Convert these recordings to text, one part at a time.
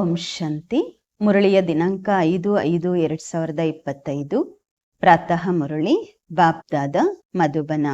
ಓಂ ಶಾಂತಿ. ಮುರಳಿಯ ದಿನಾಂಕ ಐದು ಐದು ಎರಡ್ ಸಾವಿರದ ಇಪ್ಪತ್ತೈದು. ಪ್ರಾತಃ ಮುರಳಿ, ಬಾಪ್ದಾದ ಮಧುಬನ.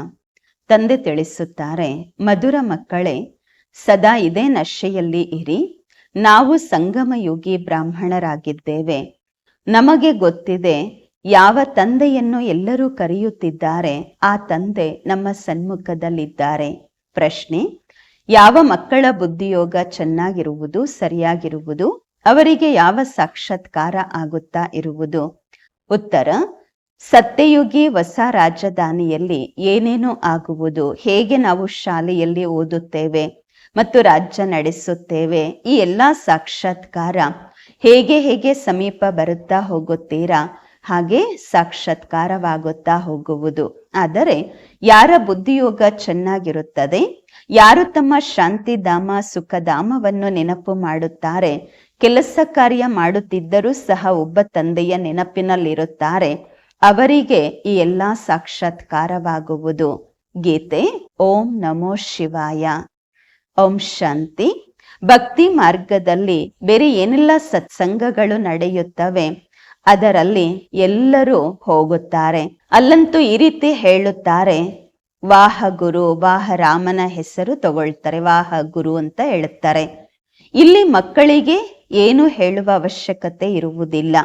ತಂದೆ ತಿಳಿಸುತ್ತಾರೆ, ಮಧುರ ಮಕ್ಕಳೇ, ಸದಾ ಇದೇ ನಶೆಯಲ್ಲಿ ಇರಿ. ನಾವು ಸಂಗಮಯೋಗಿ ಬ್ರಾಹ್ಮಣರಾಗಿದ್ದೇವೆ. ನಮಗೆ ಗೊತ್ತಿದೆ, ಯಾವ ತಂದೆಯನ್ನು ಎಲ್ಲರೂ ಕರೆಯುತ್ತಿದ್ದಾರೆ, ಆ ತಂದೆ ನಮ್ಮ ಸನ್ಮುಖದಲ್ಲಿದ್ದಾರೆ. ಪ್ರಶ್ನೆ, ಯಾವ ಮಕ್ಕಳ ಬುದ್ಧಿಯೋಗ ಚೆನ್ನಾಗಿರುವುದು, ಸರಿಯಾಗಿರುವುದು? ಅವರಿಗೆ ಯಾವ ಸಾಕ್ಷಾತ್ಕಾರ ಆಗುತ್ತಾ ಇರುವುದು? ಉತ್ತರ, ಸತ್ಯಯುಗಿ ಹೊಸ ರಾಜಧಾನಿಯಲ್ಲಿ ಏನೇನು ಆಗುವುದು? ಹೇಗೆ ನಾವು ಶಾಲೆಯಲ್ಲಿ ಓದುತ್ತೇವೆ ಮತ್ತು ರಾಜ್ಯ ನಡೆಸುತ್ತೇವೆ? ಈ ಎಲ್ಲ ಸಾಕ್ಷಾತ್ಕಾರ ಹೇಗೆ ಹೇಗೆ ಸಮೀಪ ಬರುತ್ತಾ ಹೋಗುತ್ತೀರಾ? ಹಾಗೆ ಸಾಕ್ಷಾತ್ಕಾರವಾಗುತ್ತಾ ಹೋಗುವುದು. ಆದರೆ ಯಾರ ಬುದ್ಧಿಯೋಗ ಚೆನ್ನಾಗಿರುತ್ತದೆ? ಯಾರು ತಮ್ಮ ಶಾಂತಿಧಾಮ ಸುಖಧಾಮವನ್ನು ನೆನಪು ಮಾಡುತ್ತಾರೆ? ಕೆಲಸ ಕಾರ್ಯ ಮಾಡುತ್ತಿದ್ದರೂ ಸಹ ಒಬ್ಬ ತಂದೆಯ ನೆನಪಿನಲ್ಲಿರುತ್ತಾರೆ, ಅವರಿಗೆ ಈ ಎಲ್ಲಾ ಸಾಕ್ಷಾತ್ಕಾರವಾಗುವುದು. ಗೀತೆ, ಓಂ ನಮೋ ಶಿವಾಯ. ಓಂ ಶಾಂತಿ. ಭಕ್ತಿ ಮಾರ್ಗದಲ್ಲಿ ಬೇರೆ ಏನೆಲ್ಲ ಸತ್ಸಂಗಗಳು ನಡೆಯುತ್ತವೆ, ಅದರಲ್ಲಿ ಎಲ್ಲರೂ ಹೋಗುತ್ತಾರೆ. ಅಲ್ಲಂತೂ ಈ ರೀತಿ ಹೇಳುತ್ತಾರೆ ವಾಹ ಗುರು ವಾಹ ರಾಮನ ಹೆಸರು ತಗೊಳ್ತಾರೆ ವಾಹ ಗುರು ಅಂತ ಹೇಳುತ್ತಾರೆ. ಇಲ್ಲಿ ಮಕ್ಕಳಿಗೆ ಏನು ಹೇಳುವ ಅವಶ್ಯಕತೆ ಇರುವುದಿಲ್ಲ.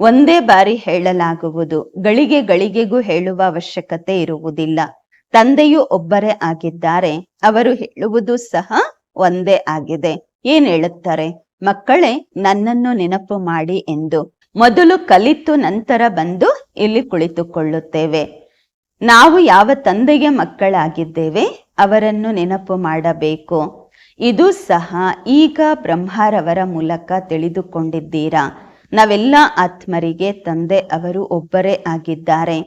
ಒಂದೇ ಬಾರಿ ಹೇಳಲಾಗುವುದು, ಗಳಿಗೆ ಗಳಿಗೆಗೂ ಹೇಳುವ ಅವಶ್ಯಕತೆ ಇರುವುದಿಲ್ಲ. ತಂದೆಯು ಒಬ್ಬರೇ ಆಗಿದ್ದಾರೆ, ಅವರು ಹೇಳುವುದು ಸಹ ಒಂದೇ ಆಗಿದೆ. ಏನ್ ಹೇಳುತ್ತಾರೆ? ಮಕ್ಕಳೇ, ನನ್ನನ್ನು ನೆನಪು ಮಾಡಿ ಎಂದು. ಮೊದಲು ಕಲಿತು ನಂತರ ಬಂದು ಇಲ್ಲಿ ಕುಳಿತುಕೊಳ್ಳುತ್ತೇವೆ. ನಾವು ಯಾವ ತಂದೆಗೆ ಮಕ್ಕಳಾಗಿದ್ದೇವೆ, ಅವರನ್ನು ನೆನಪು ಮಾಡಬೇಕು. ಇದು ಸಹ ಈಗ ಬ್ರಹ್ಮರವರ ಮೂಲಕ ತಿಳಿದುಕೊಂಡಿದ್ದೀರಾ? ನಾವೆಲ್ಲ ಆತ್ಮರಿಗೆ ತಂದೆ, ಅವರು ಒಬ್ಬರೇ ಆಗಿದ್ದಾರೆ.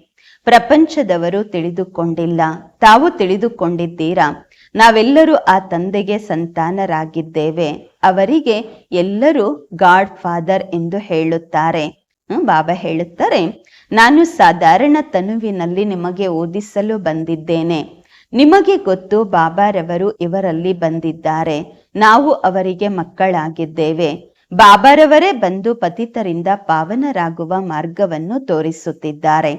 ಪ್ರಪಂಚದವರು ತಿಳಿದುಕೊಂಡಿಲ್ಲ. ತಾವು ತಿಳಿದುಕೊಂಡಿದ್ದೀರಾ? ನಾವೆಲ್ಲರೂ ಆ ತಂದೆಗೆ ಸಂತಾನರಾಗಿದ್ದೇವೆ. ಅವರಿಗೆ ಎಲ್ಲರೂ ಗಾಡ್ ಫಾದರ್ ಎಂದು ಹೇಳುತ್ತಾರೆ. ಬಾಬಾ ಹೇಳುತ್ತಾರೆ, ನಾನು ಸಾಧಾರಣ ತನುವಿನಲ್ಲಿ ನಿಮಗೆ ಓದಿಸಲು ಬಂದಿದ್ದೇನೆ. ನಿಮಗೆ ಗೊತ್ತು ಬಾಬಾರವರು ಇವರಲ್ಲಿ ಬಂದಿದ್ದಾರೆ. ನಾವು ಅವರಿಗೆ ಮಕ್ಕಳಾಗಿದ್ದೇವೆ. ಬಾಬಾರವರೇ ಬಂದು ಪತಿತರಿಂದ ಪಾವನರಾಗುವ ಮಾರ್ಗವನ್ನು ತೋರಿಸುತ್ತಿದ್ದಾರೆ.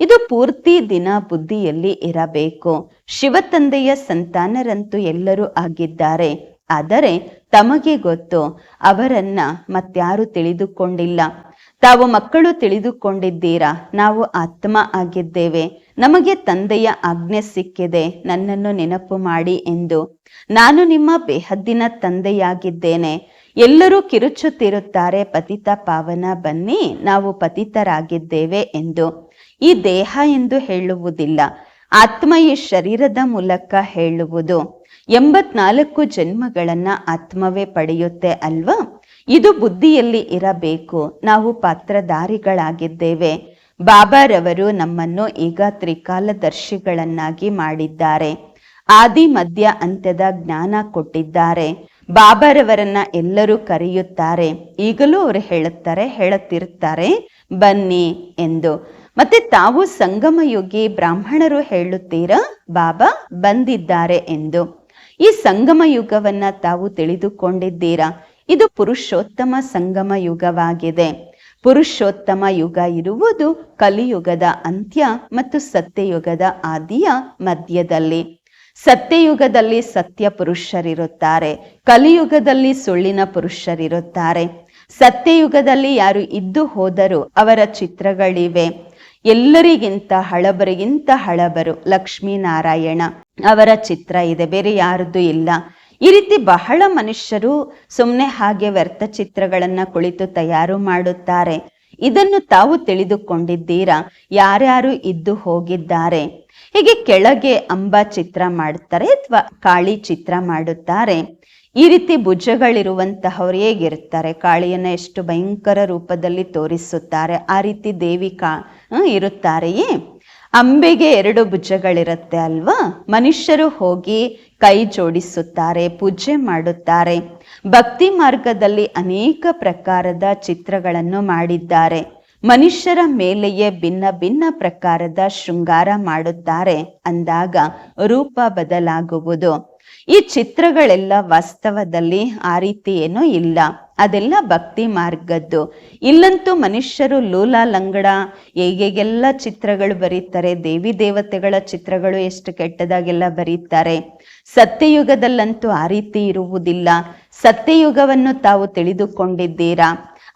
ಇದು ಪೂರ್ತಿ ದಿನ ಬುದ್ಧಿಯಲ್ಲಿ ಇರಬೇಕು. ಶಿವತಂದೆಯ ಸಂತಾನರಂತೂ ಎಲ್ಲರೂ ಆಗಿದ್ದಾರೆ. ಆದರೆ ತಮಗೆ ಗೊತ್ತು, ಅವರನ್ನ ಮತ್ಯಾರು ತಿಳಿದುಕೊಂಡಿಲ್ಲ. ತಾವು ಮಕ್ಕಳು ತಿಳಿದುಕೊಂಡಿದ್ದೀರಾ? ನಾವು ಆತ್ಮ ಆಗಿದ್ದೇವೆ. ನಮಗೆ ತಂದೆಯ ಆಜ್ಞೆ ಸಿಕ್ಕಿದೆ. ನನ್ನನ್ನು ನೆನಪು ಮಾಡಿ ಎಂದು. ನಾನು ನಿಮ್ಮ ಬೇಹದ್ದಿನ ತಂದೆಯಾಗಿದ್ದೇನೆ. ಎಲ್ಲರೂ ಕಿರುಚುತ್ತಿರುತ್ತಾರೆ, ಪತಿತ ಪಾವನ ಬನ್ನಿ, ನಾವು ಪತಿತರಾಗಿದ್ದೇವೆ ಎಂದು. ಈ ದೇಹ ಎಂದು ಹೇಳುವುದಿಲ್ಲ. ಆತ್ಮ ಈ ಶರೀರದ ಮೂಲಕ ಹೇಳುವುದು. ಎಂಬತ್ನಾಲ್ಕು ಜನ್ಮಗಳನ್ನ ಆತ್ಮವೇ ಪಡೆಯುತ್ತೆ ಅಲ್ವಾ? ಇದು ಬುದ್ಧಿಯಲ್ಲಿ ಇರಬೇಕು. ನಾವು ಪಾತ್ರಧಾರಿಗಳಾಗಿದ್ದೇವೆ. ಬಾಬಾರವರು ನಮ್ಮನ್ನು ಈಗ ತ್ರಿಕಾಲದರ್ಶಿಗಳನ್ನಾಗಿ ಮಾಡಿದ್ದಾರೆ. ಆದಿ ಮಧ್ಯ ಅಂತ್ಯದ ಜ್ಞಾನ ಕೊಟ್ಟಿದ್ದಾರೆ. ಬಾಬಾರವರನ್ನ ಎಲ್ಲರೂ ಕರೆಯುತ್ತಾರೆ. ಈಗಲೂ ಅವರು ಹೇಳುತ್ತಾರೆ, ಹೇಳುತ್ತಿರುತ್ತಾರೆ, ಬನ್ನಿ ಎಂದು. ಮತ್ತೆ ತಾವು ಸಂಗಮಯುಗಿ ಬ್ರಾಹ್ಮಣರು ಹೇಳುತ್ತೀರಾ? ಬಾಬಾ, ಬಂದಿದ್ದಾರೆ ಎಂದು. ಈ ಸಂಗಮ ಯುಗವನ್ನ ತಾವು ತಿಳಿದುಕೊಂಡಿದ್ದೀರಾ? ಇದು ಪುರುಷೋತ್ತಮ ಸಂಗಮ ಯುಗವಾಗಿದೆ. ಪುರುಷೋತ್ತಮ ಯುಗ ಇರುವುದು ಕಲಿಯುಗದ ಅಂತ್ಯ ಮತ್ತು ಸತ್ಯಯುಗದ ಆದಿಯ ಮಧ್ಯದಲ್ಲಿ. ಸತ್ಯಯುಗದಲ್ಲಿ ಸತ್ಯ ಪುರುಷರಿರುತ್ತಾರೆ. ಕಲಿಯುಗದಲ್ಲಿ ಸುಳ್ಳಿನ ಪುರುಷರಿರುತ್ತಾರೆ. ಸತ್ಯಯುಗದಲ್ಲಿ ಯಾರು ಇದ್ದು ಹೋದರೂ ಅವರ ಚಿತ್ರಗಳಿವೆ. ಎಲ್ಲರಿಗಿಂತ ಹಳಬರಿಗಿಂತ ಹಳಬರು ಲಕ್ಷ್ಮೀನಾರಾಯಣ ಅವರ ಚಿತ್ರ ಇದೆ. ಬೇರೆ ಯಾರದ್ದು ಇಲ್ಲ. ಈ ರೀತಿ ಬಹಳ ಮನುಷ್ಯರು ಸುಮ್ಮನೆ ಹಾಗೆ ವ್ಯರ್ಥ ಚಿತ್ರಗಳನ್ನ ಕುಳಿತು ತಯಾರು ಮಾಡುತ್ತಾರೆ. ಇದನ್ನು ತಾವು ತಿಳಿದುಕೊಂಡಿದ್ದೀರಾ? ಯಾರ್ಯಾರು ಇದ್ದು ಹೋಗಿದ್ದಾರೆ? ಹೀಗೆ ಕೆಳಗೆ ಅಂಬಾ ಚಿತ್ರ ಮಾಡುತ್ತಾರೆ ಅಥವಾ ಕಾಳಿ ಚಿತ್ರ ಮಾಡುತ್ತಾರೆ. ಈ ರೀತಿ ಭುಜಗಳಿರುವಂತಹವ್ರು ಹೇಗಿರ್ತಾರೆ? ಕಾಳಿಯನ್ನು ಎಷ್ಟು ಭಯಂಕರ ರೂಪದಲ್ಲಿ ತೋರಿಸುತ್ತಾರೆ? ಆ ರೀತಿ ದೇವಿ ಕಾ ಇರುತ್ತಾರೆಯೇ? ಅಂಬೆಗೆ ಎರಡು ಭುಜಗಳಿರುತ್ತೆ ಅಲ್ವಾ? ಮನುಷ್ಯರು ಹೋಗಿ ಕೈ ಜೋಡಿಸುತ್ತಾರೆ, ಪೂಜೆ ಮಾಡುತ್ತಾರೆ. ಭಕ್ತಿ ಮಾರ್ಗದಲ್ಲಿ ಅನೇಕ ಪ್ರಕಾರದ ಚಿತ್ರಗಳನ್ನು ಮಾಡಿದ್ದಾರೆ. ಮನುಷ್ಯರ ಮೇಲೆಯೇ ಭಿನ್ನ ಭಿನ್ನ ಪ್ರಕಾರದ ಶೃಂಗಾರ ಮಾಡುತ್ತಾರೆ. ಅಂದಾಗ ರೂಪ ಬದಲಾಗುವುದು. ಈ ಚಿತ್ರಗಳೆಲ್ಲ ವಾಸ್ತವದಲ್ಲಿ ಆ ರೀತಿ ಏನೂ ಇಲ್ಲ. ಅದೆಲ್ಲ ಭಕ್ತಿ ಮಾರ್ಗದ್ದು. ಇಲ್ಲಂತೂ ಮನುಷ್ಯರು ಲೂಲಾ ಲಂಗಡ ಹೇಗೆಲ್ಲ ಚಿತ್ರಗಳು ಬರೀತಾರೆ, ದೇವಿ ದೇವತೆಗಳ ಚಿತ್ರಗಳು ಎಷ್ಟು ಕೆಟ್ಟದಾಗೆಲ್ಲ ಬರೀತಾರೆ. ಸತ್ಯಯುಗದಲ್ಲಂತೂ ಆ ರೀತಿ ಇರುವುದಿಲ್ಲ. ಸತ್ಯಯುಗವನ್ನು ತಾವು ತಿಳಿದುಕೊಂಡಿದ್ದೀರಾ?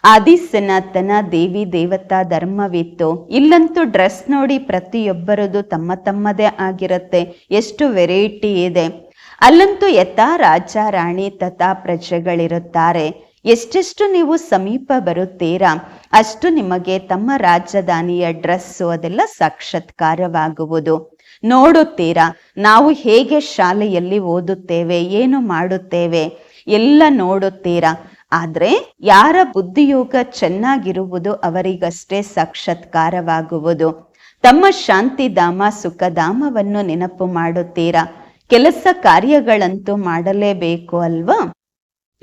ಆದಿ ಸನಾತನ ದೇವಿ ದೇವತಾ ಧರ್ಮವಿತ್ತು. ಇಲ್ಲಂತೂ ಡ್ರೆಸ್ ನೋಡಿ ಪ್ರತಿಯೊಬ್ಬರದು ತಮ್ಮ ತಮ್ಮದೇ ಆಗಿರುತ್ತೆ. ಎಷ್ಟು ವೆರೈಟಿ ಇದೆ. ಅಲ್ಲಂತೂ ಯಥಾ ರಾಜ, ರಾಣಿ ತಥಾ ಪ್ರಜೆಗಳಿರುತ್ತಾರೆ. ಎಷ್ಟೆಷ್ಟು ನೀವು ಸಮೀಪ ಬರುತ್ತೀರಾ, ಅಷ್ಟು ನಿಮಗೆ ತಮ್ಮ ರಾಜಧಾನಿಯ ಡ್ರೆಸ್ಸು ಅದೆಲ್ಲ ಸಾಕ್ಷಾತ್ಕಾರವಾಗುವುದು. ನೋಡುತ್ತೀರಾ, ನಾವು ಹೇಗೆ ಶಾಲೆಯಲ್ಲಿ ಓದುತ್ತೇವೆ, ಏನು ಮಾಡುತ್ತೇವೆ, ಎಲ್ಲ ನೋಡುತ್ತೀರಾ. ಆದ್ರೆ ಯಾರ ಬುದ್ಧಿಯೋಗ ಚೆನ್ನಾಗಿರುವುದು ಅವರಿಗಷ್ಟೇ ಸಾಕ್ಷಾತ್ಕಾರವಾಗುವುದು. ತಮ್ಮ ಶಾಂತಿಧಾಮ, ಸುಖಧಾಮವನ್ನು ನೆನಪು ಮಾಡುತ್ತೀರಾ. ಕೆಲಸ ಕಾರ್ಯಗಳಂತೂ ಮಾಡಲೇಬೇಕು ಅಲ್ವಾ?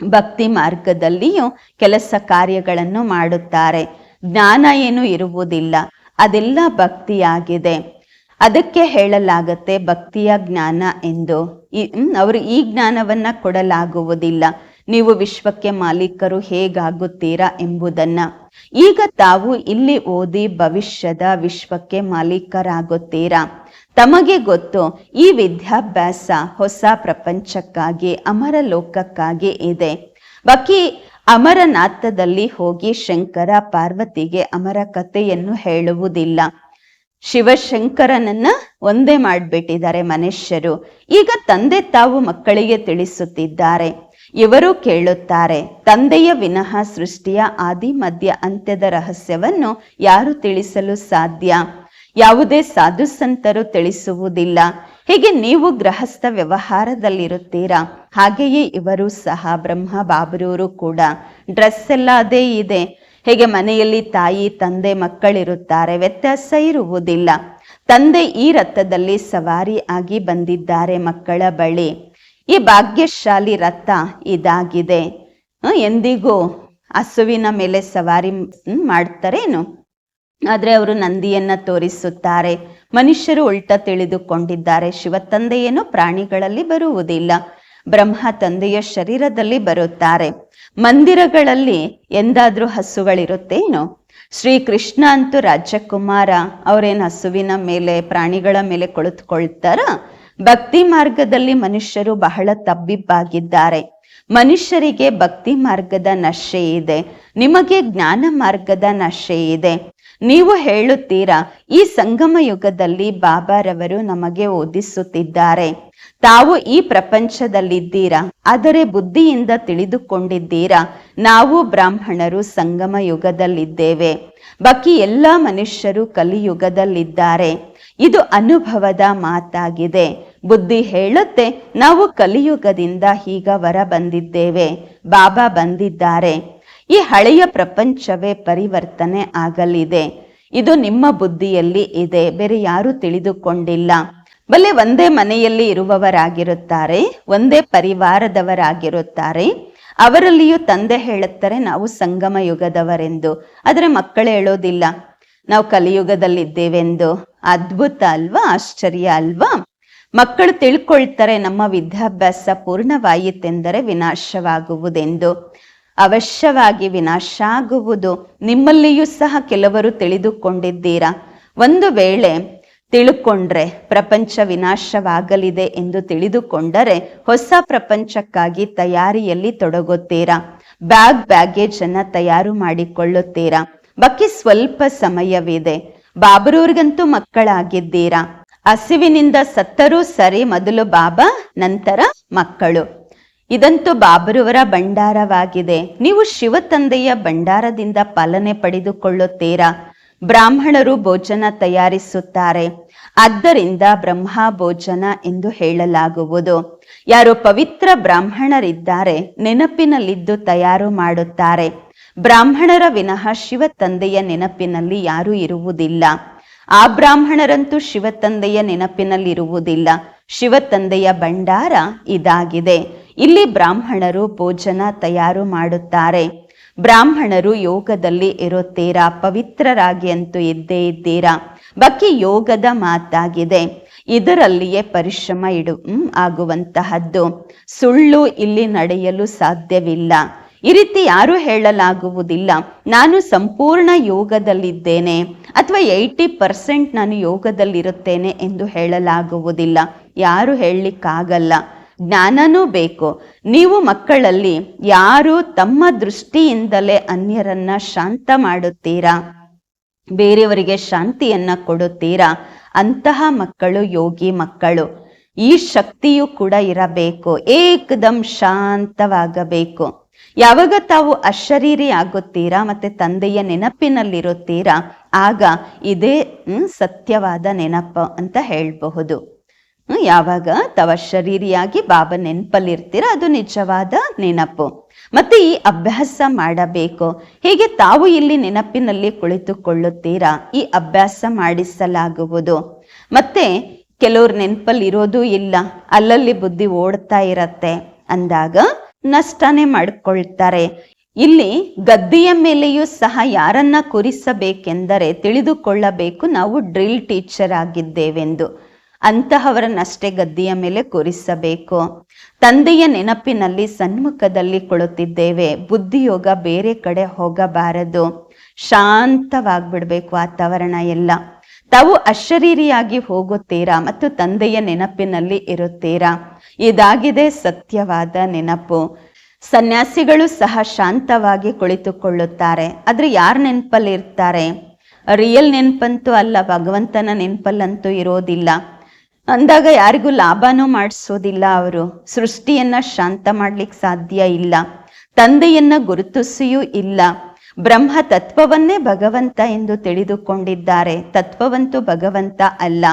ಭಕ್ತಿ ಮಾರ್ಗದಲ್ಲಿಯೂ ಕೆಲಸ ಕಾರ್ಯಗಳನ್ನು ಮಾಡುತ್ತಾರೆ. ಜ್ಞಾನ ಏನು ಇರುವುದಿಲ್ಲ. ಅದೆಲ್ಲ ಭಕ್ತಿಯಾಗಿದೆ. ಅದಕ್ಕೆ ಹೇಳಲಾಗತ್ತೆ ಭಕ್ತಿಯ ಜ್ಞಾನ ಎಂದು. ಅವರು ಈ ಜ್ಞಾನವನ್ನ ಕೊಡಲಾಗುವುದಿಲ್ಲ. ನೀವು ವಿಶ್ವಕ್ಕೆ ಮಾಲೀಕರು ಹೇಗಾಗುತ್ತೀರಾ ಎಂಬುದನ್ನ. ಈಗ ತಾವು ಇಲ್ಲಿ ಓದಿ ಭವಿಷ್ಯದ ವಿಶ್ವಕ್ಕೆ ಮಾಲೀಕರಾಗುತ್ತೀರಾ? ತಮಗೆ ಗೊತ್ತು, ಈ ವಿದ್ಯಾಭ್ಯಾಸ ಹೊಸ ಪ್ರಪಂಚಕ್ಕಾಗಿ, ಅಮರ ಲೋಕಕ್ಕಾಗಿ ಇದೆ. ಬಾಕಿ ಅಮರನಾಥದಲ್ಲಿ ಹೋಗಿ ಶಂಕರ ಪಾರ್ವತಿಗೆ ಅಮರ ಕಥೆಯನ್ನು ಹೇಳುವುದಿಲ್ಲ. ಶಿವಶಂಕರನನ್ನ ಒಂದೇ ಮಾಡಿಬಿಟ್ಟಿದ್ದಾರೆ ಮನುಷ್ಯರು. ಈಗ ತಂದೆ ತಾವು ಮಕ್ಕಳಿಗೆ ತಿಳಿಸುತ್ತಿದ್ದಾರೆ. ಇವರು ಕೇಳುತ್ತಾರೆ, ತಂದೆಯ ವಿನಃ ಸೃಷ್ಟಿಯ ಆದಿ ಮಧ್ಯ ಅಂತ್ಯದ ರಹಸ್ಯವನ್ನು ಯಾರು ತಿಳಿಸಲು ಸಾಧ್ಯ? ಯಾವುದೇ ಸಾಧು ಸಂತರು ತಿಳಿಸುವುದಿಲ್ಲ. ಹೀಗೆ ನೀವು ಗೃಹಸ್ಥ ವ್ಯವಹಾರದಲ್ಲಿರುತ್ತೀರಾ? ಹಾಗೆಯೇ ಇವರು ಸಹ ಬ್ರಹ್ಮ ಬಾಬರೂರು ಕೂಡ. ಡ್ರೆಸ್ ಎಲ್ಲ ಅದೇ ಇದೆ. ಹೇಗೆ ಮನೆಯಲ್ಲಿ ತಾಯಿ, ತಂದೆ, ಮಕ್ಕಳಿರುತ್ತಾರೆ. ವ್ಯತ್ಯಾಸ ಇರುವುದಿಲ್ಲ. ತಂದೆ ಈ ರಥದಲ್ಲಿ ಸವಾರಿ ಆಗಿ ಬಂದಿದ್ದಾರೆ ಮಕ್ಕಳ ಬಳಿ. ಈ ಭಾಗ್ಯಶಾಲಿ ರಥ ಇದಾಗಿದೆ. ಎಂದಿಗೂ ಹಸುವಿನ ಮೇಲೆ ಸವಾರಿ ಮಾಡ್ತಾರೇನು? ಆದ್ರೆ ಅವರು ನಂದಿಯನ್ನ ತೋರಿಸುತ್ತಾರೆ. ಮನುಷ್ಯರು ಉಲ್ಟ ತಿಳಿದುಕೊಂಡಿದ್ದಾರೆ. ಶಿವ ತಂದೆಯೇನು ಪ್ರಾಣಿಗಳಲ್ಲಿ ಬರುವುದಿಲ್ಲ. ಬ್ರಹ್ಮ ತಂದೆಯ ಶರೀರದಲ್ಲಿ ಬರುತ್ತಾರೆ. ಮಂದಿರಗಳಲ್ಲಿ ಎಂದಾದ್ರೂ ಹಸುಗಳಿರುತ್ತೇನು? ಶ್ರೀ ಕೃಷ್ಣ ಅಂತೂ ರಾಜಕುಮಾರ. ಅವರೇನು ಹಸುವಿನ ಮೇಲೆ, ಪ್ರಾಣಿಗಳ ಮೇಲೆ ಕುಳಿತುಕೊಳ್ತಾರ? ಭಕ್ತಿ ಮಾರ್ಗದಲ್ಲಿ ಮನುಷ್ಯರು ಬಹಳ ತಬ್ಬಿಬ್ಬಾಗಿದ್ದಾರೆ. ಮನುಷ್ಯರಿಗೆ ಭಕ್ತಿ ಮಾರ್ಗದ ನಶೆ ಇದೆ. ನಿಮಗೆ ಜ್ಞಾನ ಮಾರ್ಗದ ನಶೆ ಇದೆ. ನೀವು ಹೇಳುತ್ತೀರಾ, ಈ ಸಂಗಮ ಯುಗದಲ್ಲಿ ಬಾಬಾರವರು ನಮಗೆ ಓದಿಸುತ್ತಿದ್ದಾರೆ. ತಾವು ಈ ಪ್ರಪಂಚದಲ್ಲಿದ್ದೀರಾ, ಆದರೆ ಬುದ್ಧಿಯಿಂದ ತಿಳಿದುಕೊಂಡಿದ್ದೀರಾ, ನಾವು ಬ್ರಾಹ್ಮಣರು ಸಂಗಮ ಯುಗದಲ್ಲಿದ್ದೇವೆ. ಬಾಕಿ ಎಲ್ಲ ಮನುಷ್ಯರು ಕಲಿಯುಗದಲ್ಲಿದ್ದಾರೆ. ಇದು ಅನುಭವದ ಮಾತಾಗಿದೆ. ಬುದ್ಧಿ ಹೇಳುತ್ತೆ, ನಾವು ಕಲಿಯುಗದಿಂದ ಈಗ ಹೊರ ಬಂದಿದ್ದೇವೆ. ಬಾಬಾ ಬಂದಿದ್ದಾರೆ. ಈ ಹಳೆಯ ಪ್ರಪಂಚವೇ ಪರಿವರ್ತನೆ ಆಗಲಿದೆ. ಇದು ನಿಮ್ಮ ಬುದ್ಧಿಯಲ್ಲಿ ಇದೆ. ಬೇರೆ ಯಾರು ತಿಳಿದುಕೊಂಡಿಲ್ಲ. ಬಲ್ಲೆ ಒಂದೇ ಮನೆಯಲ್ಲಿ ಇರುವವರಾಗಿರುತ್ತಾರೆ, ಒಂದೇ ಪರಿವಾರದವರಾಗಿರುತ್ತಾರೆ. ಅವರಲ್ಲಿಯೂ ತಂದೆ ಹೇಳುತ್ತಾರೆ, ನಾವು ಸಂಗಮ ಯುಗದವರೆಂದು. ಆದರೆ ಮಕ್ಕಳು ಹೇಳೋದಿಲ್ಲ, ನಾವು ಕಲಿಯುಗದಲ್ಲಿದ್ದೇವೆಂದು. ಅದ್ಭುತ ಅಲ್ವಾ, ಆಶ್ಚರ್ಯ ಅಲ್ವಾ? ಮಕ್ಕಳು ತಿಳ್ಕೊಳ್ತಾರೆ, ನಮ್ಮ ವಿದ್ಯಾಭ್ಯಾಸ ಪೂರ್ಣವಾಯಿತೆಂದರೆ ವಿನಾಶವಾಗುವುದೆಂದು. ಅವಶ್ಯವಾಗಿ ವಿನಾಶ ಆಗುವುದು ನಿಮ್ಮಲ್ಲಿಯೂ ಸಹ ಕೆಲವರು ತಿಳಿದುಕೊಂಡಿದ್ದೀರಾ? ಒಂದು ವೇಳೆ ತಿಳುಕೊಂಡ್ರೆ ಪ್ರಪಂಚ ವಿನಾಶವಾಗಲಿದೆ ಎಂದು ತಿಳಿದುಕೊಂಡರೆ ಹೊಸ ಪ್ರಪಂಚಕ್ಕಾಗಿ ತಯಾರಿಯಲ್ಲಿ ತೊಡಗುತ್ತೀರಾ? ಬ್ಯಾಗ್ ಬ್ಯಾಗೇಜ್ ಅನ್ನ ತಯಾರು ಮಾಡಿಕೊಳ್ಳುತ್ತೀರಾ? ಬಾಕಿ ಸ್ವಲ್ಪ ಸಮಯವಿದೆ. ಬಾಬರೂರ್ಗಂತೂ ಮಕ್ಕಳಾಗಿದ್ದೀರಾ? ಹಸಿವಿನಿಂದ ಸತ್ತರೂ ಸರಿ, ಮೊದಲು ಬಾಬಾ, ನಂತರ ಮಕ್ಕಳು. ಇದಂತೂ ಬಾಬರುವರ ಭಂಡಾರವಾಗಿದೆ. ನೀವು ಶಿವ ತಂದೆಯ ಭಂಡಾರದಿಂದ ಪಾಲನೆ ಪಡೆದುಕೊಳ್ಳುತ್ತೀರಾ? ಬ್ರಾಹ್ಮಣರು ಭೋಜನ ತಯಾರಿಸುತ್ತಾರೆ. ಆದ್ದರಿಂದ ಬ್ರಹ್ಮ ಭೋಜನ ಎಂದು ಹೇಳಲಾಗುವುದು. ಯಾರು ಪವಿತ್ರ ಬ್ರಾಹ್ಮಣರಿದ್ದಾರೆ, ನೆನಪಿನಲ್ಲಿದ್ದು ತಯಾರು ಮಾಡುತ್ತಾರೆ. ಬ್ರಾಹ್ಮಣರ ವಿನಃ ಶಿವ ತಂದೆಯ ನೆನಪಿನಲ್ಲಿ ಯಾರೂ ಇರುವುದಿಲ್ಲ. ಆ ಬ್ರಾಹ್ಮಣರಂತೂ ಶಿವ ತಂದೆಯ ನೆನಪಿನಲ್ಲಿರುವುದಿಲ್ಲ. ಶಿವ ತಂದೆಯ ಭಂಡಾರ ಇದಾಗಿದೆ. ಇಲ್ಲಿ ಬ್ರಾಹ್ಮಣರು ಭೋಜನ ತಯಾರು ಮಾಡುತ್ತಾರೆ. ಬ್ರಾಹ್ಮಣರು ಯೋಗದಲ್ಲಿ ಇರುತ್ತೀರಾ? ಪವಿತ್ರರಾಗಿ ಅಂತೂ ಇದ್ದೇ ಇದ್ದೀರಾ? ಬಕ್ಕಿ ಯೋಗದ ಮಾತಾಗಿದೆ. ಇದರಲ್ಲಿಯೇ ಪರಿಶ್ರಮ ಇಡು ಆಗುವಂತಹದ್ದು. ಸುಳ್ಳು ಇಲ್ಲಿ ನಡೆಯಲು ಸಾಧ್ಯವಿಲ್ಲ. ಈ ರೀತಿ ಯಾರು ಹೇಳಲಾಗುವುದಿಲ್ಲ. ನಾನು ಸಂಪೂರ್ಣ ಯೋಗದಲ್ಲಿದ್ದೇನೆ. ಅಥವಾ ಏಯ್ಟಿ ಪರ್ಸೆಂಟ್ ನಾನು ಯೋಗದಲ್ಲಿರುತ್ತೇನೆ ಎಂದು ಹೇಳಲಾಗುವುದಿಲ್ಲ. ಯಾರು ಹೇಳಲಿಕ್ಕಾಗಲ್ಲ. ಜ್ಞಾನನೂ ಬೇಕು. ನೀವು ಮಕ್ಕಳಲ್ಲಿ ಯಾರು ತಮ್ಮ ದೃಷ್ಟಿಯಿಂದಲೇ ಅನ್ಯರನ್ನ ಶಾಂತ ಮಾಡುತ್ತೀರಾ? ಬೇರೆಯವರಿಗೆ ಶಾಂತಿಯನ್ನ ಕೊಡುತ್ತೀರಾ? ಅಂತಹ ಮಕ್ಕಳು ಯೋಗಿ ಮಕ್ಕಳು. ಈ ಶಕ್ತಿಯು ಕೂಡ ಇರಬೇಕು. ಏಕದಂ ಶಾಂತವಾಗಬೇಕು. ಯಾವಾಗ ತಾವು ಅಶರೀರಿ ಆಗುತ್ತೀರಾ ಮತ್ತೆ ತಂದೆಯ ನೆನಪಿನಲ್ಲಿರುತ್ತೀರಾ? ಆಗ ಇದೇ ಸತ್ಯವಾದ ನೆನಪು ಅಂತ ಹೇಳಬಹುದು. ಯಾವಾಗ? ತವ ಶರೀರಿಯಾಗಿ ಬಾಬಾ ನೆನಪಲ್ಲಿರ್ತೀರ, ಅದು ನಿಜವಾದ ನೆನಪು. ಮತ್ತೆ ಈ ಅಭ್ಯಾಸ ಮಾಡಬೇಕು. ಹೀಗೆ ತಾವು ಇಲ್ಲಿ ನೆನಪಿನಲ್ಲಿ ಕುಳಿತುಕೊಳ್ಳುತ್ತೀರಾ? ಈ ಅಭ್ಯಾಸ ಮಾಡಿಸಲಾಗುವುದು. ಮತ್ತೆ, ಕೆಲವ್ರು ನೆನಪಲ್ಲಿ ಇರೋದು ಇಲ್ಲ, ಅಲ್ಲಲ್ಲಿ ಬುದ್ಧಿ ಓಡ್ತಾ ಇರತ್ತೆ ಅಂದಾಗ ನಷ್ಟನೇ ಮಾಡ್ಕೊಳ್ತಾರೆ. ಇಲ್ಲಿ ಗದ್ದೆಯ ಮೇಲೆಯೂ ಸಹ ಯಾರನ್ನ ಕುರಿಸಬೇಕೆಂದರೆ ತಿಳಿದುಕೊಳ್ಳಬೇಕು. ನಾವು ಡ್ರಿಲ್ ಟೀಚರ್ ಆಗಿದ್ದೇವೆಂದು. ಅಂತಹವರನ್ನಷ್ಟೇ ಗದ್ದೆಯ ಮೇಲೆ ಕೂರಿಸಬೇಕು. ತಂದೆಯ ನೆನಪಿನಲ್ಲಿ ಸನ್ಮುಖದಲ್ಲಿ ಕುಳಿತಿದ್ದೇವೆ ಬುದ್ಧಿಯೋಗ ಬೇರೆ ಕಡೆ ಹೋಗಬಾರದು. ಶಾಂತವಾಗ್ಬಿಡ್ಬೇಕು ವಾತಾವರಣ ಎಲ್ಲ. ತಾವು ಅಶರೀರಿಯಾಗಿ ಹೋಗುತ್ತೀರಾ ಮತ್ತು ತಂದೆಯ ನೆನಪಿನಲ್ಲಿ ಇರುತ್ತೀರಾ? ಇದಾಗಿದೆ ಸತ್ಯವಾದ ನೆನಪು. ಸನ್ಯಾಸಿಗಳು ಸಹ ಶಾಂತವಾಗಿ ಕುಳಿತುಕೊಳ್ಳುತ್ತಾರೆ. ಆದ್ರೆ ಯಾರ ನೆನಪಲ್ಲಿ ಇರ್ತಾರೆ ರಿಯಲ್ ನೆನಪಂತೂ ಅಲ್ಲ, ಭಗವಂತನ ನೆನಪಲ್ಲಂತೂ ಇರೋದಿಲ್ಲ. ಅಂದಾಗ ಯಾರಿಗೂ ಲಾಭನೂ ಮಾಡಿಸೋದಿಲ್ಲ ಅವರು. ಸೃಷ್ಟಿಯನ್ನ ಶಾಂತ ಮಾಡ್ಲಿಕ್ಕೆ ಸಾಧ್ಯ ಇಲ್ಲ. ತಂದೆಯನ್ನ ಗುರುತಿಸಿಯೂ ಇಲ್ಲ. ಬ್ರಹ್ಮ ತತ್ವವನ್ನೇ ಭಗವಂತ ಎಂದು ತಿಳಿದುಕೊಂಡಿದ್ದಾರೆ. ತತ್ವವಂತೂ ಭಗವಂತ ಅಲ್ಲ.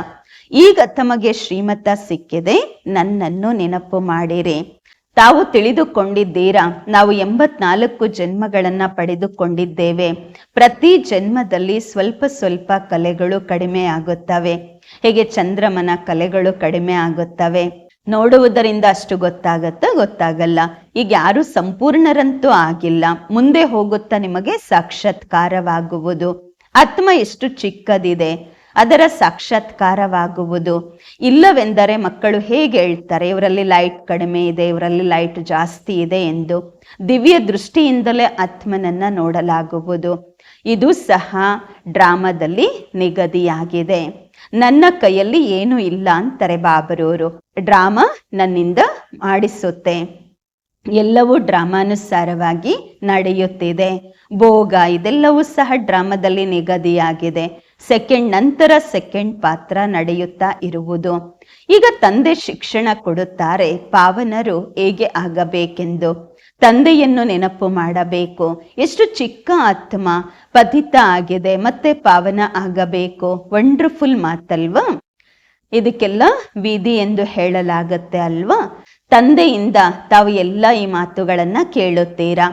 ಈಗ ತಮಗೆ ಶ್ರೀಮತ ಸಿಕ್ಕಿದೆ. ನನ್ನನ್ನು ನೆನಪು ಮಾಡಿರಿ. ತಾವು ತಿಳಿದುಕೊಂಡಿದ್ದೀರಾ? ನಾವು ಎಂಬತ್ನಾಲ್ಕು ಜನ್ಮಗಳನ್ನ ಪಡೆದುಕೊಂಡಿದ್ದೇವೆ. ಪ್ರತಿ ಜನ್ಮದಲ್ಲಿ ಸ್ವಲ್ಪ ಸ್ವಲ್ಪ ಕಲೆಗಳು ಕಡಿಮೆ ಆಗುತ್ತವೆ. ಹೇಗೆ ಚಂದ್ರಮನ ಕಲೆಗಳು ಕಡಿಮೆ ಆಗುತ್ತವೆ? ನೋಡುವುದರಿಂದ ಅಷ್ಟು ಗೊತ್ತಾಗತ್ತ ಗೊತ್ತಾಗಲ್ಲ. ಈಗ ಯಾರು ಸಂಪೂರ್ಣರಂತೂ ಆಗಿಲ್ಲ. ಮುಂದೆ ಹೋಗುತ್ತಾ ನಿಮಗೆ ಸಾಕ್ಷಾತ್ಕಾರವಾಗುವುದು. ಆತ್ಮ ಎಷ್ಟು ಚಿಕ್ಕದಿದೆ, ಅದರ ಸಾಕ್ಷಾತ್ಕಾರವಾಗುವುದು. ಇಲ್ಲವೆಂದರೆ ಮಕ್ಕಳು ಹೇಗೆ ಹೇಳ್ತಾರೆ, ಇವರಲ್ಲಿ ಲೈಟ್ ಕಡಿಮೆ ಇದೆ, ಇವರಲ್ಲಿ ಲೈಟ್ ಜಾಸ್ತಿ ಇದೆ ಎಂದು. ದಿವ್ಯ ದೃಷ್ಟಿಯಿಂದಲೇ ಆತ್ಮನನ್ನ ನೋಡಲಾಗುವುದು. ಇದು ಸಹ ಡ್ರಾಮಾದಲ್ಲಿ ನಿಗದಿಯಾಗಿದೆ. ನನ್ನ ಕೈಯಲ್ಲಿ ಏನೂ ಇಲ್ಲ ಅಂತಾರೆ ಬಾಬರವರು ಡ್ರಾಮಾ ನನ್ನಿಂದ ಮಾಡಿಸುತ್ತೆ. ಎಲ್ಲವೂ ಡ್ರಾಮಾನುಸಾರವಾಗಿ ನಡೆಯುತ್ತಿದೆ. ಭೋಗ ಇದೆಲ್ಲವೂ ಸಹ ಡ್ರಾಮಾದಲ್ಲಿ ನಿಗದಿಯಾಗಿದೆ. ಸೆಕೆಂಡ್ ನಂತರ ಸೆಕೆಂಡ್ ಪಾತ್ರ ನಡೆಯುತ್ತಾ ಇರುವುದು. ಈಗ ತಂದೆ ಶಿಕ್ಷಣ ಕೊಡುತ್ತಾರೆ. ಪಾವನರು ಹೇಗೆ ಆಗಬೇಕೆಂದು? ತಂದೆಯನ್ನು ನೆನಪು ಮಾಡಬೇಕು. ಎಷ್ಟು ಚಿಕ್ಕ ಆತ್ಮ, ಪತಿತ ಆಗಿದೆ, ಮತ್ತೆ ಪಾವನ ಆಗಬೇಕು. ವಂಡರ್ಫುಲ್ ಮಾತಲ್ವಾ? ಇದಕ್ಕೆಲ್ಲ ವಿಧಿ ಎಂದು ಹೇಳಲಾಗತ್ತೆ ಅಲ್ವಾ? ತಂದೆಯಿಂದ ತಾವು ಎಲ್ಲ ಈ ಮಾತುಗಳನ್ನ ಕೇಳುತ್ತೀರಾ?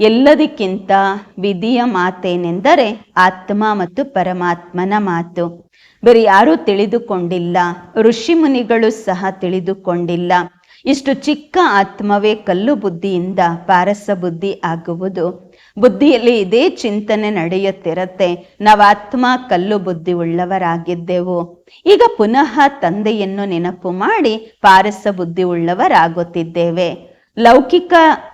ಎಲ್ಲದಕ್ಕಿಂತ ವಿಧಿಯ ಮಾತೇನೆಂದರೆ ಆತ್ಮ ಮತ್ತು ಪರಮಾತ್ಮನ ಮಾತು. ಬೇರೆ ಯಾರೂ ತಿಳಿದುಕೊಂಡಿಲ್ಲ ಋಷಿ ಮುನಿಗಳು ಸಹ ತಿಳಿದುಕೊಂಡಿಲ್ಲ. ಇಷ್ಟು ಚಿಕ್ಕ ಆತ್ಮವೇ ಕಲ್ಲು ಬುದ್ಧಿಯಿಂದ ಪಾರಸ ಬುದ್ಧಿ ಆಗುವುದು. ಬುದ್ಧಿಯಲ್ಲಿ ಇದೇ ಚಿಂತನೆ ನಡೆಯುತ್ತಿರುತ್ತೆ. ನಾವು ಆತ್ಮ ಕಲ್ಲು ಬುದ್ಧಿ ಉಳ್ಳವರಾಗಿದ್ದೆವು. ಈಗ ಪುನಃ ತಂದೆಯನ್ನು ನೆನಪು ಮಾಡಿ ಪಾರಸ ಬುದ್ಧಿ ಉಳ್ಳವರಾಗುತ್ತಿದ್ದೇವೆ. ಲೌಕಿಕ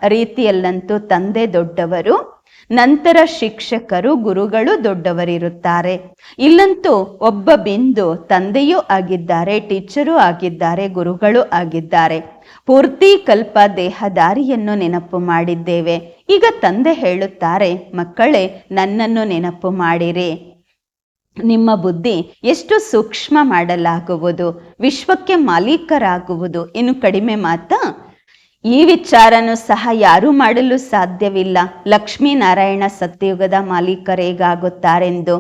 ರೀತಿಯಲ್ಲಂತೂ ತಂದೆ ದೊಡ್ಡವರು, ನಂತರ ಶಿಕ್ಷಕರು, ಗುರುಗಳು ದೊಡ್ಡವರಿರುತ್ತಾರೆ. ಇಲ್ಲಂತೂ ಒಬ್ಬ ಬಿಂದು ತಂದೆಯೂ ಆಗಿದ್ದಾರೆ, ಟೀಚರೂ ಆಗಿದ್ದಾರೆ, ಗುರುಗಳು ಆಗಿದ್ದಾರೆ. ಪೂರ್ತಿ ಕಲ್ಪ ದೇಹದಾರಿಯನ್ನು ನೆನಪು ಮಾಡಿದ್ದೇವೆ. ಈಗ ತಂದೆ ಹೇಳುತ್ತಾರೆ, ಮಕ್ಕಳೇ, ನನ್ನನ್ನು ನೆನಪು ಮಾಡಿರಿ. ನಿಮ್ಮ ಬುದ್ಧಿ ಎಷ್ಟು ಸೂಕ್ಷ್ಮ ಮಾಡಲಾಗುವುದು, ವಿಶ್ವಕ್ಕೆ ಮಾಲೀಕರಾಗುವುದು ಇನ್ನು ಕಡಿಮೆ ಮಾತಾ? ಈ ವಿಚಾರನೂ ಸಹ ಯಾರೂ ಮಾಡಲು ಸಾಧ್ಯವಿಲ್ಲ. ಲಕ್ಷ್ಮೀನಾರಾಯಣ ಸತ್ಯಯುಗದ ಮಾಲೀಕರೇಗಾಗುತ್ತಾರೆಂದು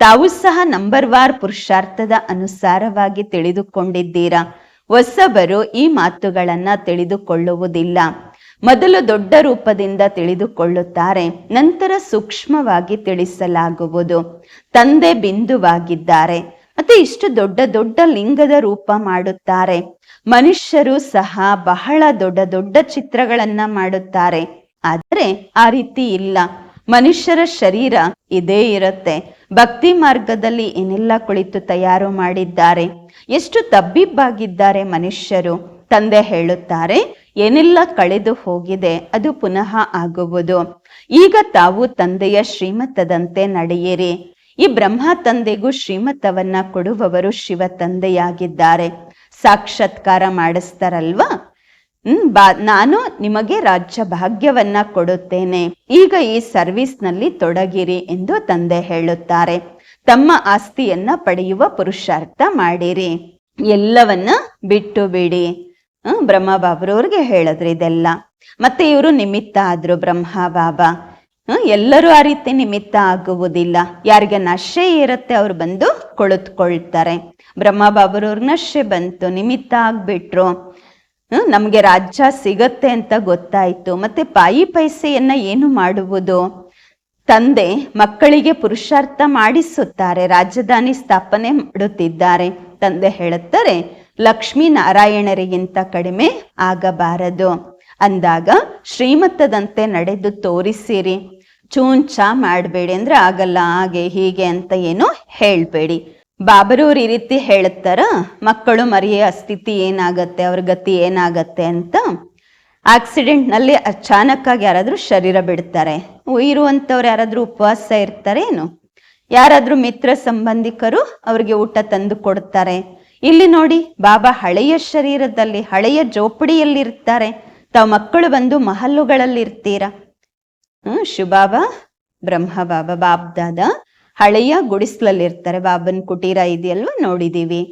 ತಾವು ಸಹ ನಂಬರ್ ವಾರ್ ಪುರುಷಾರ್ಥದ ಅನುಸಾರವಾಗಿ ತಿಳಿದುಕೊಂಡಿದ್ದೀರಾ? ಹೊಸಬರು ಈ ಮಾತುಗಳನ್ನ ತಿಳಿದುಕೊಳ್ಳುವುದಿಲ್ಲ. ಮೊದಲು ದೊಡ್ಡ ರೂಪದಿಂದ ತಿಳಿದುಕೊಳ್ಳುತ್ತಾರೆ, ನಂತರ ಸೂಕ್ಷ್ಮವಾಗಿ ತಿಳಿಸಲಾಗುವುದು. ತಂದೆ ಬಿಂದುವಾಗಿದ್ದಾರೆ, ಮತ್ತೆ ಇಷ್ಟು ದೊಡ್ಡ ದೊಡ್ಡ ಲಿಂಗದ ರೂಪ ಮಾಡುತ್ತಾರೆ. ಮನುಷ್ಯರು ಸಹ ಬಹಳ ದೊಡ್ಡ ದೊಡ್ಡ ಚಿತ್ರಗಳನ್ನ ಮಾಡುತ್ತಾರೆ. ಆದರೆ ಆ ರೀತಿ ಇಲ್ಲ. ಮನುಷ್ಯರ ಶರೀರ ಇದೇ ಇರುತ್ತೆ. ಭಕ್ತಿ ಮಾರ್ಗದಲ್ಲಿ ಏನೆಲ್ಲ ಕುಳಿತು ತಯಾರು ಮಾಡಿದ್ದಾರೆ, ಎಷ್ಟು ತಬ್ಬಿಬ್ಬಾಗಿದ್ದಾರೆ ಮನುಷ್ಯರು? ತಂದೆ ಹೇಳುತ್ತಾರೆ, ಏನೆಲ್ಲ ಕಳೆದು ಹೋಗಿದೆ ಅದು ಪುನಃ ಆಗುವುದು. ಈಗ ತಾವು ತಂದೆಯ ಶ್ರೀಮತದಂತೆ ನಡೆಯಿರಿ. ಈ ಬ್ರಹ್ಮ ತಂದೆಗೂ ಶ್ರೀಮತವನ್ನ ಕೊಡುವವರು ಶಿವ ತಂದೆಯಾಗಿದ್ದಾರೆ. ಸಾಕ್ಷಾತ್ಕಾರ ಮಾಡಿಸ್ತಾರಲ್ವಾ? ಹ್ಮ್, ಬಾ, ನಾನು ನಿಮಗೆ ರಾಜ್ಯ ಭಾಗ್ಯವನ್ನ ಕೊಡುತ್ತೇನೆ. ಈಗ ಈ ಸರ್ವಿಸ್ನಲ್ಲಿ ತೊಡಗಿರಿ ಎಂದು ತಂದೆ ಹೇಳುತ್ತಾರೆ. ತಮ್ಮ ಆಸ್ತಿಯನ್ನ ಪಡೆಯುವ ಪುರುಷಾರ್ಥ ಮಾಡಿರಿ. ಎಲ್ಲವನ್ನ ಬಿಟ್ಟು ಬಿಡಿ ಹ್ಮ್, ಬ್ರಹ್ಮ ಬಾಬ್ರವ್ರಿಗೆ ಹೇಳಿದ್ರು ಇದೆಲ್ಲ. ಮತ್ತೆ ಇವರು ನಿಮಿತ್ತ ಆದ್ರು ಬ್ರಹ್ಮ ಬಾಬಾ. ಹ್ಮ್, ಎಲ್ಲರೂ ಆ ರೀತಿ ನಿಮಿತ್ತ ಆಗುವುದಿಲ್ಲ. ಯಾರಿಗೆ ನಶೆ ಇರುತ್ತೆ ಅವ್ರು ಬಂದು ಕೊಳುತ್ಕೊಳ್ತಾರೆ. ಬ್ರಹ್ಮ ಬಾಬರವ್ರ ನಶೆ ಬಂತು, ನಿಮಿತ್ತ ಆಗ್ಬಿಟ್ರು. ನಮ್ಗೆ ರಾಜ್ಯ ಸಿಗತ್ತೆ ಅಂತ ಗೊತ್ತಾಯಿತು. ಮತ್ತೆ ಪಾಯಿ ಪೈಸೆಯನ್ನ ಏನು ಮಾಡುವುದು? ತಂದೆ ಮಕ್ಕಳಿಗೆ ಪುರುಷಾರ್ಥ ಮಾಡಿಸುತ್ತಾರೆ, ರಾಜಧಾನಿ ಸ್ಥಾಪನೆ ಮಾಡುತ್ತಿದ್ದಾರೆ. ತಂದೆ ಹೇಳುತ್ತಾರೆ ಲಕ್ಷ್ಮೀ ನಾರಾಯಣರಿಗಿಂತ ಕಡಿಮೆ ಆಗಬಾರದು. ಅಂದಾಗ ಶ್ರೀಮತ್ತದಂತೆ ನಡೆದು ತೋರಿಸಿರಿ. ಚೂಂಚ ಮಾಡಬೇಡಿ ಅಂದ್ರೆ ಆಗಲ್ಲ, ಹಾಗೆ ಹೀಗೆ ಅಂತ ಏನು ಹೇಳ್ಬೇಡಿ. ಬಾಬರವ್ರು ಈ ರೀತಿ ಹೇಳುತ್ತಾರ, ಮಕ್ಕಳು ಮರಿಯ ಸ್ಥಿತಿ ಏನಾಗತ್ತೆ, ಅವ್ರ ಗತಿ ಏನಾಗತ್ತೆ ಅಂತ. ಆಕ್ಸಿಡೆಂಟ್ನಲ್ಲಿ ಅಚಾನಕ್ ಆಗಿ ಯಾರಾದ್ರೂ ಶರೀರ ಬಿಡ್ತಾರೆ. ಇರುವಂತವ್ರು ಯಾರಾದ್ರೂ ಉಪವಾಸ ಇರ್ತಾರೆ ಏನು? ಯಾರಾದ್ರೂ ಮಿತ್ರ ಸಂಬಂಧಿಕರು ಅವ್ರಿಗೆ ಊಟ ತಂದು ಕೊಡ್ತಾರೆ. ಇಲ್ಲಿ ನೋಡಿ, ಬಾಬಾ ಹಳೆಯ ಶರೀರದಲ್ಲಿ, ಹಳೆಯ ಜೋಪಡಿಯಲ್ಲಿ ಇರ್ತಾರೆ ತಾವು ಮಕ್ಕಳು ಬಂದು ಮಹಲ್ಲುಗಳಲ್ಲಿ ಇರ್ತೀರಾ ಹ್ಮ್ ಶಿವಬಾಬಾ ಬ್ರಹ್ಮ ಬಾಬಾ ಬಾಬ್ದಾದ. ಹಳೆಯ ಗುಡಿಸ್ಲಲ್ಲಿ ಇರ್ತಾರೆ ಬಾಬನ್ ಕುಟೀರ ಇದೆಯಲ್ವಾ? ನೋಡಿದೀವಿ.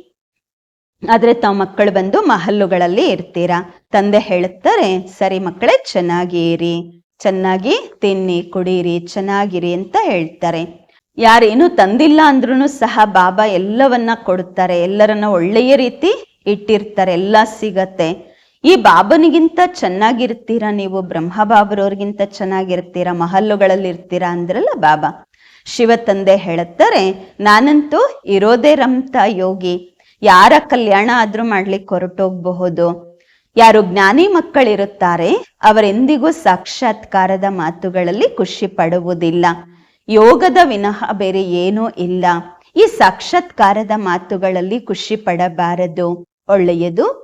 ಆದ್ರೆ ತಾವು ಮಕ್ಕಳು ಬಂದು ಮಹಲ್ಲುಗಳಲ್ಲಿ ಇರ್ತೀರಾ? ತಂದೆ ಹೇಳುತ್ತಾರೆ, ಸರಿ ಮಕ್ಕಳೇ ಚೆನ್ನಾಗಿ ಇರಿ ಚೆನ್ನಾಗಿ ತಿನ್ನಿ, ಕುಡೀರಿ, ಚೆನ್ನಾಗಿರಿ ಅಂತ ಹೇಳ್ತಾರೆ. ಯಾರೇನು ತಂದಿಲ್ಲ ಅಂದ್ರೂ ಸಹ ಬಾಬಾ ಎಲ್ಲವನ್ನ ಕೊಡುತ್ತಾರೆ. ಎಲ್ಲರನ್ನ ಒಳ್ಳೆಯ ರೀತಿ ಇಟ್ಟಿರ್ತಾರೆ, ಎಲ್ಲ ಸಿಗತ್ತೆ. ಈ ಬಾಬನಿಗಿಂತ ಚೆನ್ನಾಗಿರ್ತೀರಾ ನೀವು? ಬ್ರಹ್ಮ ಬಾಬರವ್ರಿಗಿಂತ ಚೆನ್ನಾಗಿರ್ತೀರಾ? ಮಹಲ್ಲುಗಳಲ್ಲಿ ಇರ್ತೀರಾ ಅಂದ್ರಲ್ಲ ಬಾಬಾ. ಶಿವ ತಂದೆ ಹೇಳುತ್ತಾರೆ, ನಾನಂತೂ ಇರೋದೇ ರಮ್ತ ಯೋಗಿ. ಯಾರ ಕಲ್ಯಾಣ ಆದ್ರೂ ಮಾಡ್ಲಿಕ್ಕೆ ಹೊರಟೋಗ್ಬಹುದು. ಯಾರು ಜ್ಞಾನಿ ಮಕ್ಕಳಿರುತ್ತಾರೆ, ಅವರೆಂದಿಗೂ ಸಾಕ್ಷಾತ್ಕಾರದ ಮಾತುಗಳಲ್ಲಿ ಖುಷಿ ಪಡುವುದಿಲ್ಲ. ಯೋಗದ ವಿನಃ ಬೇರೆ ಏನೂ ಇಲ್ಲ. ಈ ಸಾಕ್ಷಾತ್ಕಾರದ ಮಾತುಗಳಲ್ಲಿ ಖುಷಿ ಪಡಬಾರದು. ಒಳ್ಳೆಯದು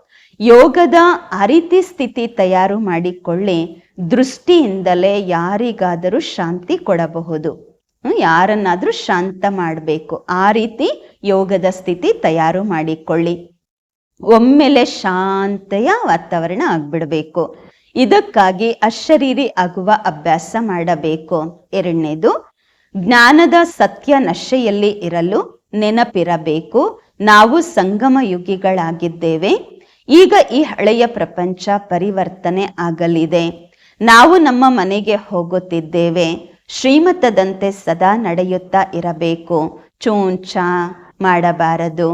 ಯೋಗದ ಅರಿತಿ ರೀತಿ ಸ್ಥಿತಿ ತಯಾರು ಮಾಡಿಕೊಳ್ಳಿ. ದೃಷ್ಟಿಯಿಂದಲೇ ಯಾರಿಗಾದರೂ ಶಾಂತಿ ಕೊಡಬಹುದು. ಯಾರನ್ನಾದರೂ ಶಾಂತ ಮಾಡಬೇಕು. ಆ ರೀತಿ ಯೋಗದ ಸ್ಥಿತಿ ತಯಾರು ಮಾಡಿಕೊಳ್ಳಿ. ಒಮ್ಮೆಲೆ ಶಾಂತೆಯ ವಾತಾವರಣ ಆಗ್ಬಿಡಬೇಕು. ಇದಕ್ಕಾಗಿ ಅಶರೀರಿ ಆಗುವ ಅಭ್ಯಾಸ ಮಾಡಬೇಕು. ಎರಡನೇದು, ಜ್ಞಾನದ ಸತ್ಯ ನಶೆಯಲ್ಲಿ ಇರಲು ನೆನಪಿರಬೇಕು. ನಾವು ಸಂಗಮ ಯುಗಿಗಳಾಗಿದ್ದೇವೆ. ಈಗ ಈ ಹಳೆಯ ಪ್ರಪಂಚ ಪರಿವರ್ತನೆ ಆಗಲಿದೆ. ನಾವು ನಮ್ಮ ಮನೆಗೆ ಹೋಗುತ್ತಿದ್ದೇವೆ. ಶ್ರೀಮತದಂತೆ ಸದಾ ನಡೆಯುತ್ತಾ ಇರಬೇಕು. ಚೂಂಚ ಮಾಡಬಾರದು.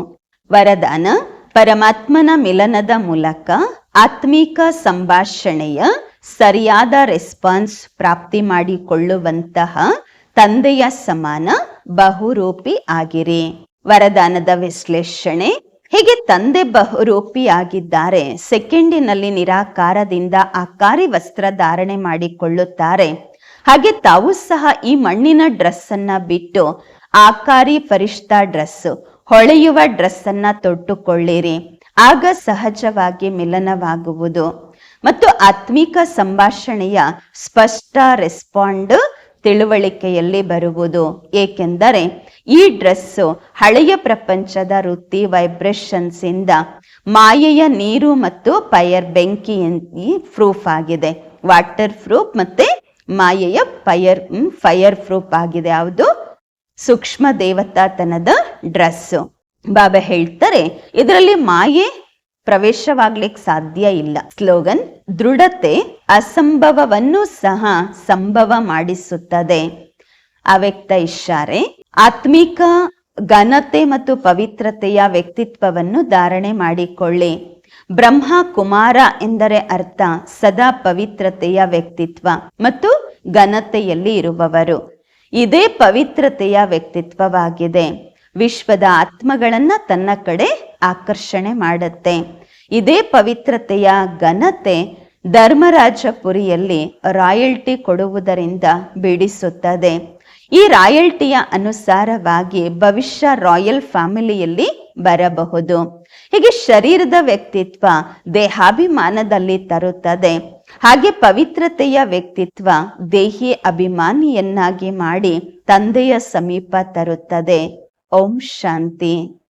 ವರದಾನ, ಪರಮಾತ್ಮನ ಮಿಲನದ ಮೂಲಕ ಆತ್ಮಿಕ ಸಂಭಾಷಣೆಯ ಸರಿಯಾದ ರೆಸ್ಪಾನ್ಸ್ ಪ್ರಾಪ್ತಿ ಮಾಡಿಕೊಳ್ಳುವಂತಹ ತಂದೆಯ ಸಮಾನ ಬಹುರೂಪಿ ಆಗಿರಿ. ವರದಾನದ ವಿಶ್ಲೇಷಣೆ ಹೀಗೆ ತಂದೆ ಬಹುರೂಪಿಯಾಗಿದ್ದಾರೆ, ಸೆಕೆಂಡಿನಲ್ಲಿ ನಿರಾಕಾರದಿಂದ ಆಕಾರಿ ವಸ್ತ್ರ ಧಾರಣೆ ಮಾಡಿಕೊಳ್ಳುತ್ತಾರೆ. ಹಾಗೆ ತಾವು ಸಹ ಈ ಮಣ್ಣಿನ ಡ್ರೆಸ್ ಅನ್ನ ಬಿಟ್ಟು ಆಕಾರಿ ಪರಿಷ್ಠ ಡ್ರೆಸ್, ಹೊಳೆಯುವ ಡ್ರೆಸ್ ಅನ್ನ ತೊಟ್ಟುಕೊಳ್ಳಿರಿ. ಆಗ ಸಹಜವಾಗಿ ಮಿಲನವಾಗುವುದು. ಮತ್ತು ಆತ್ಮಿಕ ಸಂಭಾಷಣೆಯ ಸ್ಪಷ್ಟ ರೆಸ್ಪಾಂಡ್ ತಿಳುವಳಿಕೆಯಲ್ಲಿ ಬರುವುದು. ಏಕೆಂದರೆ ಈ ಡ್ರೆಸ್ಸು ಹಳೆಯ ಪ್ರಪಂಚದ ವೃತ್ತಿ ವೈಬ್ರೇಷನ್ಸ್ ಇಂದ ಮಾಯೆಯ ನೀರು ಮತ್ತು ಫೈರ್ ಬೆಂಕಿ ಪ್ರೂಫ್ ಆಗಿದೆ. ವಾಟರ್ ಪ್ರೂಫ್ ಮತ್ತೆ ಮಾಯೆಯ ಫೈರ್ ಫೈರ್ ಪ್ರೂಫ್ ಆಗಿದೆ. ಯಾವುದು? ಸೂಕ್ಷ್ಮ ದೇವತಾತನದ ಡ್ರೆಸ್ಸು. ಬಾಬಾ ಹೇಳ್ತಾರೆ, ಇದರಲ್ಲಿ ಮಾಯೆ ಪ್ರವೇಶವಾಗ್ಲಿಕ್ಕೆ ಸಾಧ್ಯ ಇಲ್ಲ. ಸ್ಲೋಗನ್ ದೃಢತೆ ಅಸಂಭವವನ್ನು ಸಹ ಸಂಭವ ಮಾಡಿಸುತ್ತದೆ ಅವ್ಯಕ್ತ ಇಶಾರೆ ಆತ್ಮಿಕ ಘನತೆ ಮತ್ತು ಪವಿತ್ರತೆಯ ವ್ಯಕ್ತಿತ್ವವನ್ನು ಧಾರಣೆ ಮಾಡಿಕೊಳ್ಳಿ. ಬ್ರಹ್ಮ ಕುಮಾರ ಎಂದರೆ ಅರ್ಥ ಸದಾ ಪವಿತ್ರತೆಯ ವ್ಯಕ್ತಿತ್ವ ಮತ್ತು ಘನತೆಯಲ್ಲಿ ಇರುವವರು. ಇದೇ ಪವಿತ್ರತೆಯ ವ್ಯಕ್ತಿತ್ವವಾಗಿದೆ. ವಿಶ್ವದ ಆತ್ಮಗಳನ್ನ ತನ್ನ ಕಡೆ ಆಕರ್ಷಣೆ ಮಾಡುತ್ತೆ. ಇದೇ ಪವಿತ್ರತೆಯ ಘನತೆ ಧರ್ಮರಾಜಪುರಿಯಲ್ಲಿ ರಾಯಲ್ಟಿ ಕೊಡುವುದರಿಂದ ಬಿಡಿಸುತ್ತದೆ. ಈ ರಾಯಲ್ಟಿಯ ಅನುಸಾರವಾಗಿ ಭವಿಷ್ಯ ರಾಯಲ್ ಫ್ಯಾಮಿಲಿಯಲ್ಲಿ ಬರಬಹುದು. ಹೀಗೆ ಶರೀರದ ವ್ಯಕ್ತಿತ್ವ ದೇಹಾಭಿಮಾನದಲ್ಲಿ ತರುತ್ತದೆ. ಹಾಗೆ ಪವಿತ್ರತೆಯ ವ್ಯಕ್ತಿತ್ವ ದೇಹಿ ಅಭಿಮಾನಿಯನ್ನಾಗಿ ಮಾಡಿ ತಂದೆಯ ಸಮೀಪ ತರುತ್ತದೆ. ಓಂ ಶಾಂತಿ.